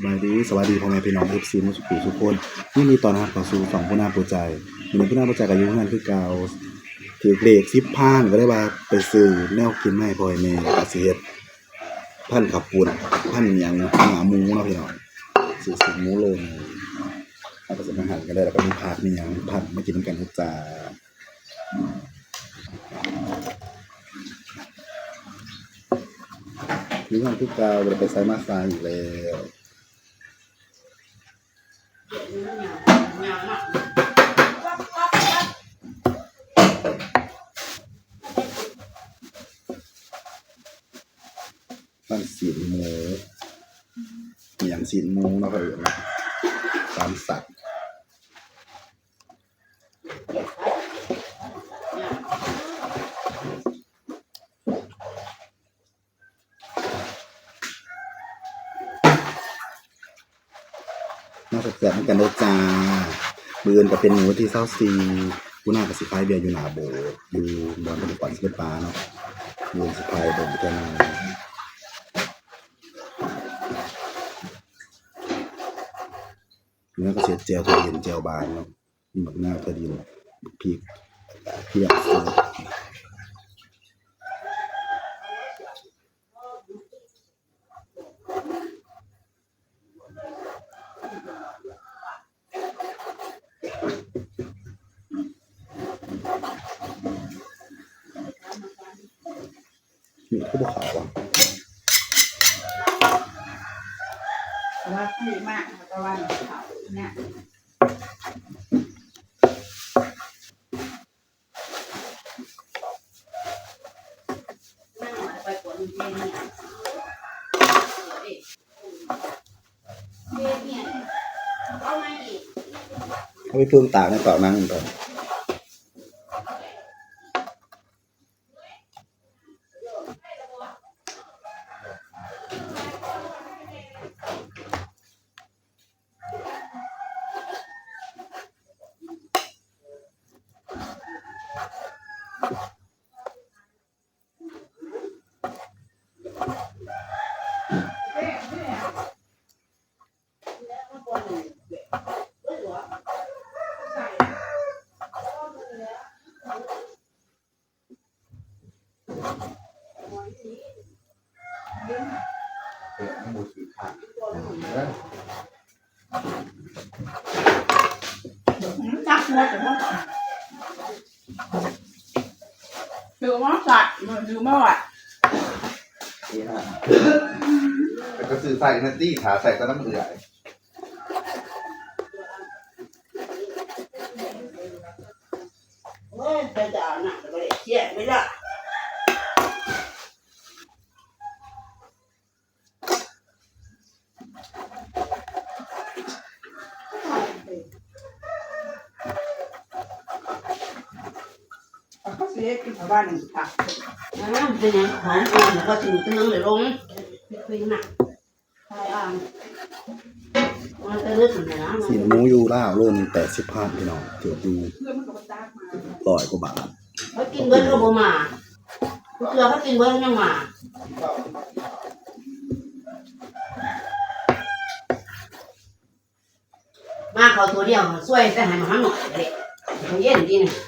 สบายดีสวัสดีพ่อแม่พี่น้องเอฟซีมุสกุทุกคนที่มีตอนรับเข้าสู่สองผู้น่าปูใจมีผู้น่าปูใจกับอายุงานคือเก่าถือเกรดสิบพานก็ได้ว่าไปซื้อแนวกินมาให้พ่อให้แม่กสิเฮ็ดพันขับปุ่นพันหยังหาหมูเนาะพี่น้องซื้อสิหมูลงเอาไปสมอาหารกันได้แล้วก็มีผักมีหยังผัดมากินกันทุกจาอยู่งานคือเก่าบ่ได้ไปไซมาซาอีกแล้ว มันสินหมูอย่างสินหมูเนาะเพื่อนตามสัตว์ มาสักแบบกันได้จ้าเบือนก็เป็นหมูที่เศร้าซีผู้น่ากับสิพายเบียร์อยู่หนาโบสถ์อยู่บอนเป็นก่อนสเป็นปลาเนาะอยู่สิพายโบกันมาเนื้อก็เสียเจลตัวเย็นเจลบานเนาะหมักหน้าตัวเดีพริกเพียก สดมีผู้บขาวอะแต่ว่าที่มากแต่ว่าเขาเนี่ยนั่งหมายไปกดเย็นเนี่ยเย็นเนี่ยเอาไงอีกเอาไปเพิ่มตากในเปล่านั่งก่อน จักหัวแต่ว่าถือว่าสัตว์มันถือว่าอะนี่ฮะแต่ก็ซื้อใส่นัตตี้ขาใส่ก็น้ำเอื่อย เฮ้ยไปด่าหนักไปเลยเชี่ยไม่ละ เขาเสียกินบ้านหนึ่งผักน้ำเป็นยังหอมอ่อนก็ถึงตึงเลยลงคุยหนักใช่อ่างมันจะลึกนะสีหมูอยู่ล่าวโลนึงแปดสิบพันพี่น้องเถืออยู่เพื่อนมันก็มาจ้างมาร้อยกว่าบาทเขากินเบิร์ดก็บ่มาเกลือเขากินเบิร์ดยังมามาขอตัวเดียวช่วยแต่ให้มันหน่อยเลยเย็นดีเนี่ยผมยังบ่ได้คนตีอยู่เลยบ่มาที่ข้างนี้ตัวนี้ไหนมั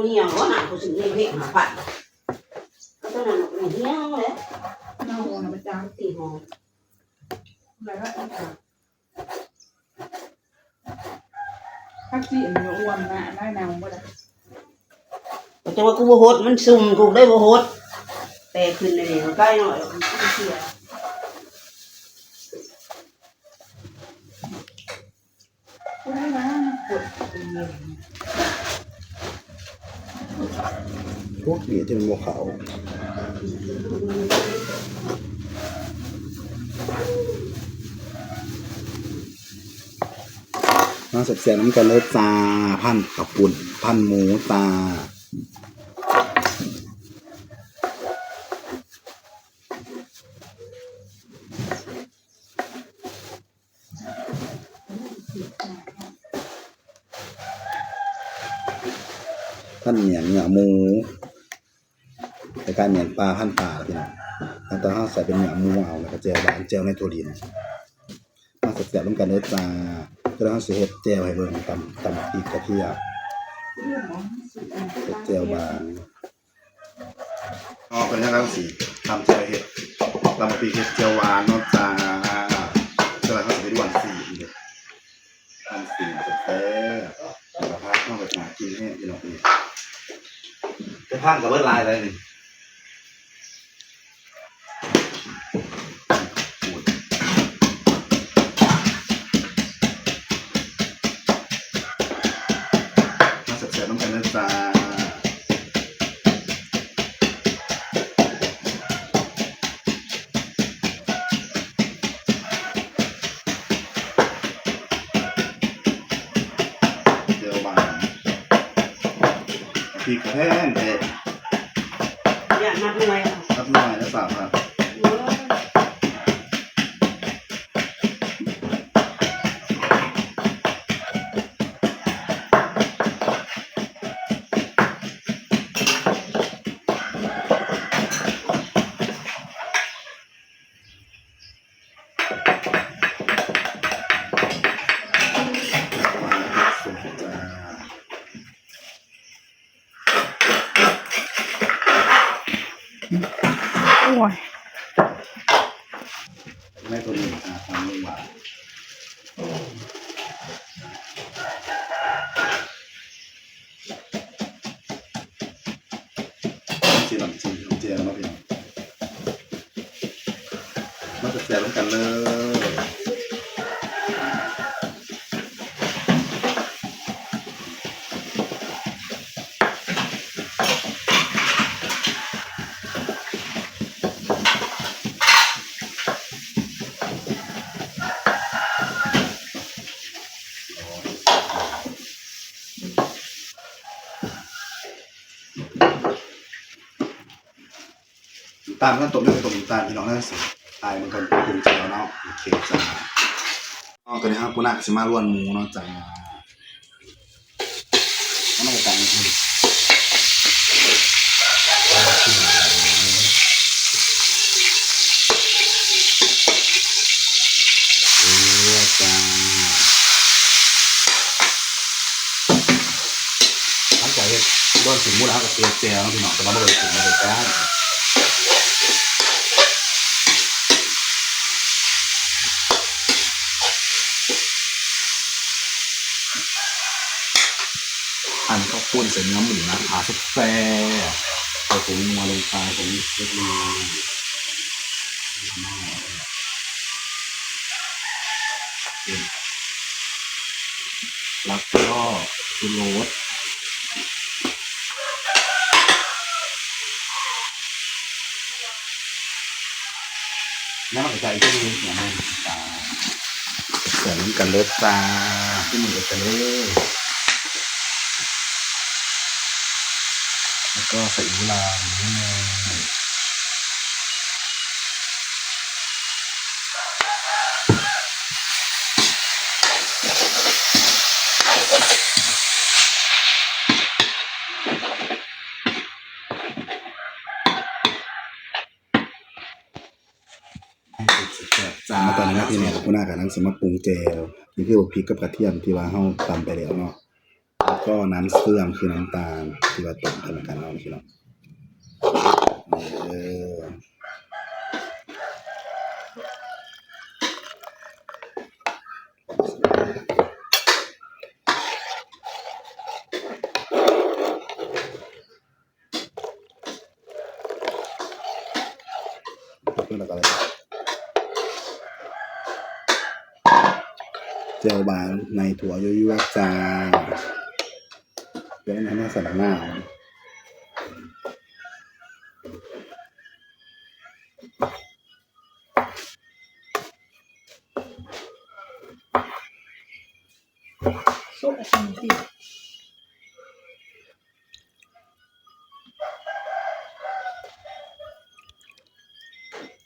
นเหี่ยวหนากูถึงเรียกหาปัดก็ต้องนั่นมันเหี่ยวเลยเน่าหัวนะมาจ้างตีหออะไรวะอีกอะถ้าจีนมันอ้วนนะ ได้นางบ่ได้แต่ว่ากูบ่โหดมันซุ่มกูได้บ่โหดแต่ขึ้นเลยใกล้หน่อยมันเสียก็ได้นะปวดเย็นพวกนี้ที่มันบัวขาวมาเสร็จเสียน้ำกันเลยตาพันกับปุ่น พันหมูตา พันเห มียงเนื้อหมูแต่การเหมียงปลาพันปลาพี่น้องแล้วตอนเฮาใส่เป็นเหนื้อมูเอาแล้วก็แจ่วบานแจ่วในถั่วดินมาแซ่บๆร่วมกันเด้อจ้าก็แล้วเฮาสิเฮ็ดแจ่วให้เบิ่งตำตำพริกกระเทียมเจ่วบานอ๋อเป็นจังได๋สิทำแจ่วเฮ็ดตำพริกเฮ็ดแจ่วหวานเนาะจ้าก็แล้วเสิไปด่วนสีอีกเด้อทำสีแซ่บๆแล้วก็พาเข้าไปหากินให้พี่น้องนี่ จะพังกับเบิดลายอะไรนี่ โอ้ยแม่ตัวนี้อ่าทำลงมาจีหลังจีหลังเจียมาเป็นมาจะแจกร่วมกันเลยามกันตบด้วยตบตามพี่น้องนั่นสิตายมันกันปรุงใจแล้วเนาะโอเคจ้าอ๋อตัวนี้ครับกูนักสิมาล้วนหมูเนาะจ้าแล้วมันก็ต่างกันเออจ้าหลังจากเฮ็ดด้วนถึงมูแล้วก็เตรียมแจวเนาะพี่น้องจะมาเลยถึงมาเอันข้าวปุ้นใส่เนื้อหมูนะขาสุดแซ่บใส่ผงนัวลงไปผงเล็กน้อยแล้วก็ชูรสน้ำมันกระจก็มีอย่างนี้ตาใส่น้ำกันเลิศจ้าที่มันจะเลย แล้วก็ใส่กุหลาบนิดนึงจ้าตอนนี้นะพี่เนี่ยคุณอากับนังสมาปรุงเจลนี่คือพริกกับกระเทียมที่ว่าเฮาตำไปแล้วเนาะ แล้วก็น้ำเสื่อมคือน้ำตาลที่ว่าต้มกันกันเนาะพี่เนาเออเพื่อนอะไรเจลบางในถั่วยั่วๆจ้า ดี๋ยวนะแม่ใส่หน้าเอาสุกอันนี้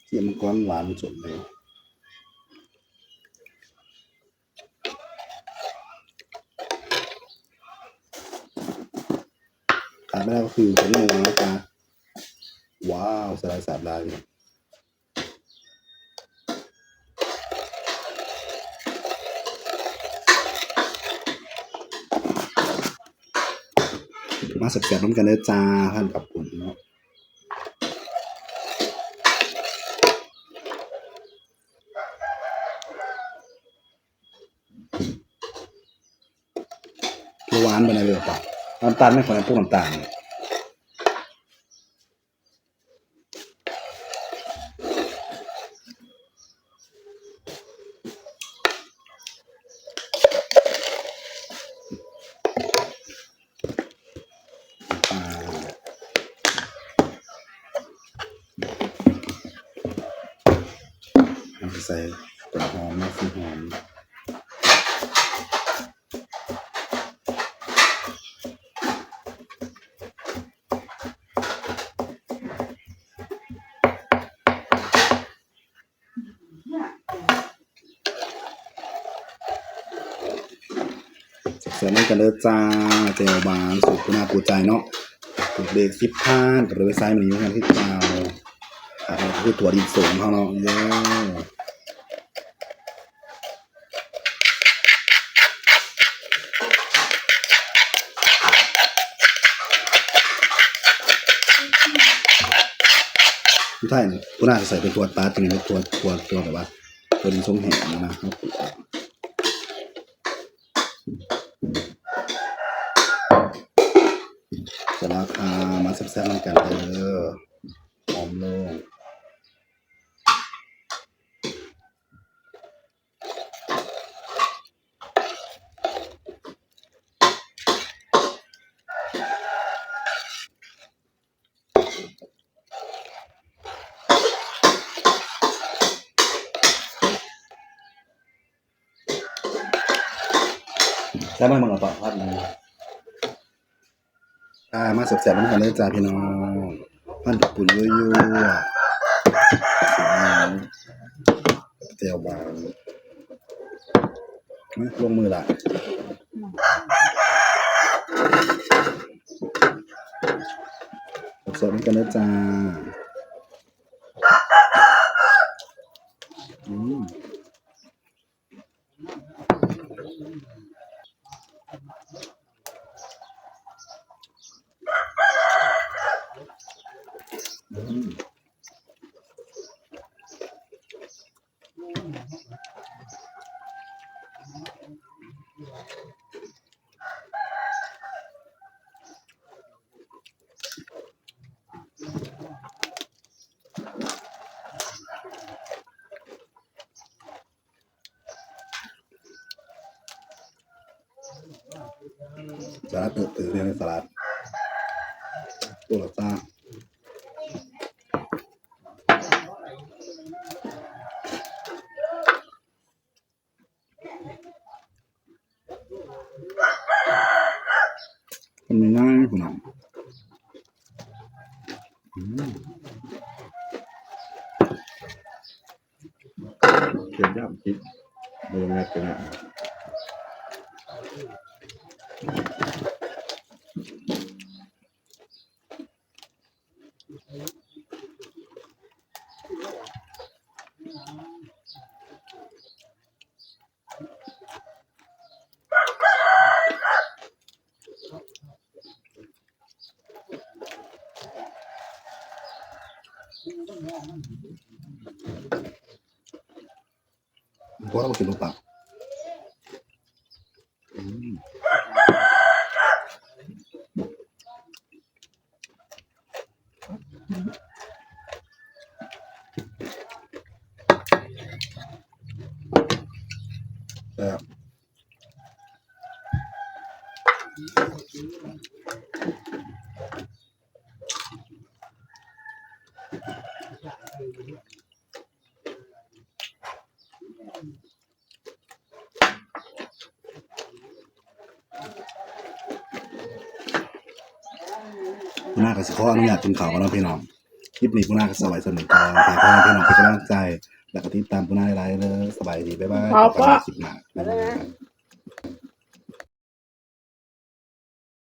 เทียมก้อนหวานสุดเลย คือผงนัวนะจ๊ะว้าวสลายสับลายเนี่ยมาสับแสบๆน้ำกันเลยจ้าท่านกับผมเนาะหวานไปในเรือปล่าน้ำตาลไม่ควรพวกน้ำตาลเนี่ยอ่าเอาไป ใส่ต้นหอมนะสีหอมเสริมกันเลยจ้าเจลบางสูตรคุณอาปูใจเนาะสูตรเด็กสิบพานกับเว็บไซต์มันอยู่กันที่เก่าอ่าคือถั่วดินสูงเขาเนาะเย้ ทุกท่านคุณอาจะใส่เป็นตัวตาจริงๆเป็นตัวตัวตัวแบบว่าตัวดินทรงแห้งนะครับจะราคามาแซ่บๆกันเด้อหอมโลง มากมังกรต่อครับนี่อ่ามาแสบๆน้ำกันเลยจ้าพี่น้องพันปุ่นยั่วๆเจียวบางลงมือละสบๆกันเลยจ้าอืม สลัดเติบตื่นในสลัดตัวละจ้ามันไม่ง่ายคุณน้องเกี่ยวย่ำคิดเบอร์แรกกันนะ เพราะเรากินลูกปักอืมแบบ คุณน้าก็สิขออนุญาตกินข้าวกันเนาะพี่น้องคลิปนี้คุณน้าก็สบายสนุกก่อนฝากพ่อแม่พี่น้องเป็นกำลังใจ แล้วก็ติดตามคุณน้าได้ๆเลยสบายดีบ๊ายบายครับพบกันใหม่คลิปหน้าบ๊ายบาย